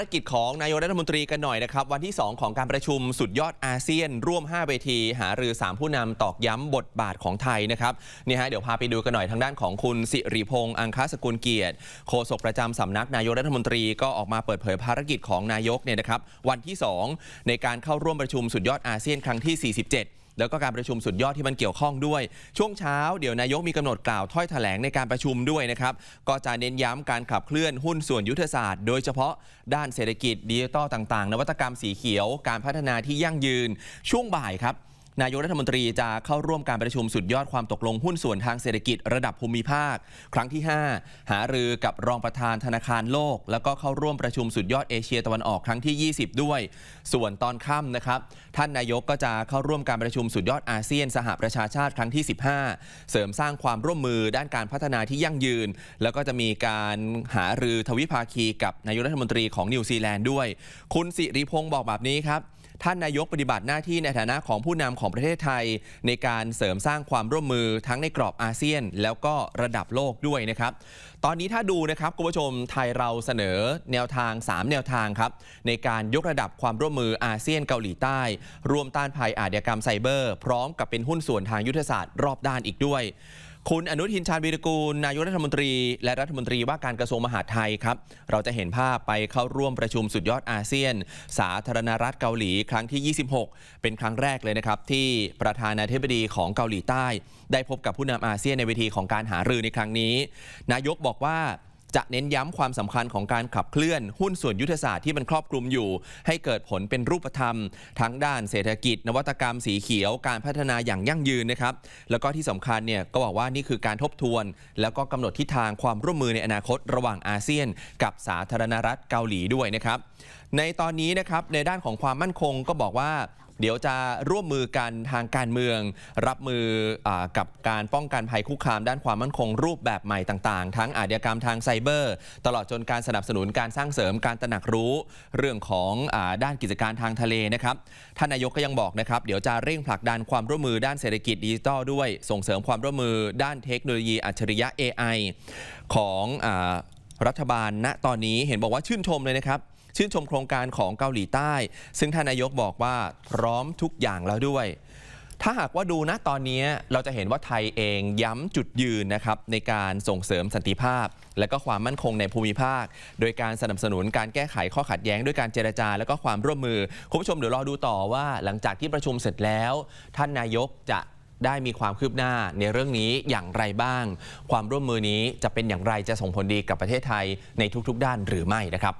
ารกิจของนายกรัฐมนตรีกันหน่อยนะครับ วันที่ 2 ของการประชุมสุดยอดอาเซียน ร่วม 5 เวที หารือ 3 ผู้นำตอกย้ำบทบาทของไทยนะครับนี่ฮะเดี๋ยวพาไปดูกันหน่อยทางด้านของคุณสิริพงษ์อังคาสกุลเกียรติโฆษกประจำสำนักนายกรัฐมนตรีก็ออกมาเปิดเผยภารกิจของนายกเนี่ยนะครับวันที่ 2 ในการเข้าร่วมประชุมสุดยอดอาเซียนครั้งที่ 47 แล้วก็การประชุมสุดยอดที่มันเกี่ยวข้องด้วย ช่วงเช้าเดี๋ยวนายกมีกำหนดกล่าวถ้อยแถลงในการประชุมด้วยนะครับ ก็จะเน้นย้ำการขับเคลื่อนหุ้นส่วนยุทธศาสตร์ โดยเฉพาะด้านเศรษฐกิจดิจิตอลต่างๆ นวัตกรรมสีเขียว การพัฒนาที่ยั่งยืน ช่วงบ่ายครับ นายกรัฐมนตรีจะเข้าร่วมการประชุมสุดยอดความตกลงหุ้นส่วนทางเศรษฐกิจระดับภูมิภาค ครั้งที่ 5 หารือกับรองประธานธนาคารโลก แล้วก็เข้าร่วมประชุมสุดยอดเอเชียตะวันออกครั้งที่ 20 ด้วย ส่วนตอนค่ำนะครับ ท่านนายกก็จะเข้าร่วมการประชุมสุดยอดอาเซียน สหประชาชาติครั้งที่ 15 เสริมสร้างความร่วมมือด้านการพัฒนาที่ยั่งยืน แล้วก็จะมีการหารือทวิภาคีกับนายกรัฐมนตรีของนิวซีแลนด์ด้วย คุณสิริพงศ์บอกแบบนี้ครับ ท่านนายกปฏิบัติหน้าที่ในฐานะของผู้นำของประเทศไทย ในการเสริมสร้างความร่วมมือทั้งในกรอบอาเซียน แล้วก็ระดับโลกด้วยนะครับ ตอนนี้ถ้าดูนะครับคุณผู้ชมไทยเราเสนอแนวทาง 3 แนวทางครับในการยกระดับความร่วมมืออาเซียนเกาหลีใต้ รวมต้านภัยอาชญากรรมไซเบอร์ พร้อมกับเป็นหุ้นส่วนทางยุทธศาสตร์รอบด้านอีกด้วย คุณอนุทินชาญวีรกูล นายกรัฐมนตรี และรัฐมนตรีว่าการกระทรวงมหาดไทยครับ เราจะเห็นภาพไปเข้าร่วมประชุมสุดยอดอาเซียน สาธารณรัฐเกาหลีครั้งที่ 26 เป็นครั้งแรกเลยนะครับ ที่ประธานาธิบดีของเกาหลีใต้ ได้พบกับผู้นำอาเซียนในเวทีของการหารือในครั้งนี้ นายกบอกว่า จะเน้นย้ำความสำคัญของการขับเคลื่อนหุ้นส่วนยุทธศาสตร์ที่มันครอบคลุมอยู่ ให้เกิดผลเป็นรูปธรรม ทั้งด้านเศรษฐกิจ นวัตกรรมสีเขียวการพัฒนาอย่างยั่งยืนนะครับ แล้วก็ที่สำคัญเนี่ยก็บอกว่านี่คือการทบทวน แล้วก็กำหนดทิศทางความร่วมมือในอนาคตระหว่างอาเซียน กับสาธารณรัฐเกาหลีด้วยนะครับในตอนนี้นะครับในด้านของความมั่นคงก็บอกว่า เดี๋ยวจะร่วมมือกันทางการเมือง รับมืออกับการป้องกันภัยคุกคามด้านความมั่นคงรูปแบบใหม่ต่างๆ ทั้งอาชญากรรมทางไซเบอร์ ตลอดจนการสนับสนุนการสร้างเสริมการตระหนักรู้ เรื่องของอด้านกิจการทางทะเลนะครับท่านนายกก็ยังบอกนะครับ เดี๋ยวจะเร่งผลักดันความร่วมมือด้านเศรษฐกิจดิจิทัลด้วย ส่งเสริมความร่วมมือด้านเทคโนโลยีอัจฉริยะ AI ของอรัฐบาลณตอนนี้เห็นบอกว่าชื่นชมเลยนะครับ ชื่นชมโครงการของเกาหลีใต้ ซึ่งท่านนายกบอกว่าพร้อมทุกอย่างแล้วด้วย ถ้าหากว่าดูนะตอนนี้เราจะเห็นว่าไทยเองย้ำจุดยืนนะครับในการส่งเสริมสันติภาพ และก็ความมั่นคงในภูมิภาค โดยการสนับสนุนการแก้ไขข้อขัดแย้งด้วยการเจรจา และก็ความร่วมมือคุณผู้ชมเดี๋ยวรอดูต่อว่า หลังจากที่ประชุมเสร็จแล้ว ท่านนายกจะได้มีความคืบหน้าในเรื่องนี้อย่างไรบ้าง ความร่วมมือนี้จะเป็นอย่างไรจะส่งผลดีกับประเทศไทยในทุกๆ ด้านหรือไม่นะครับ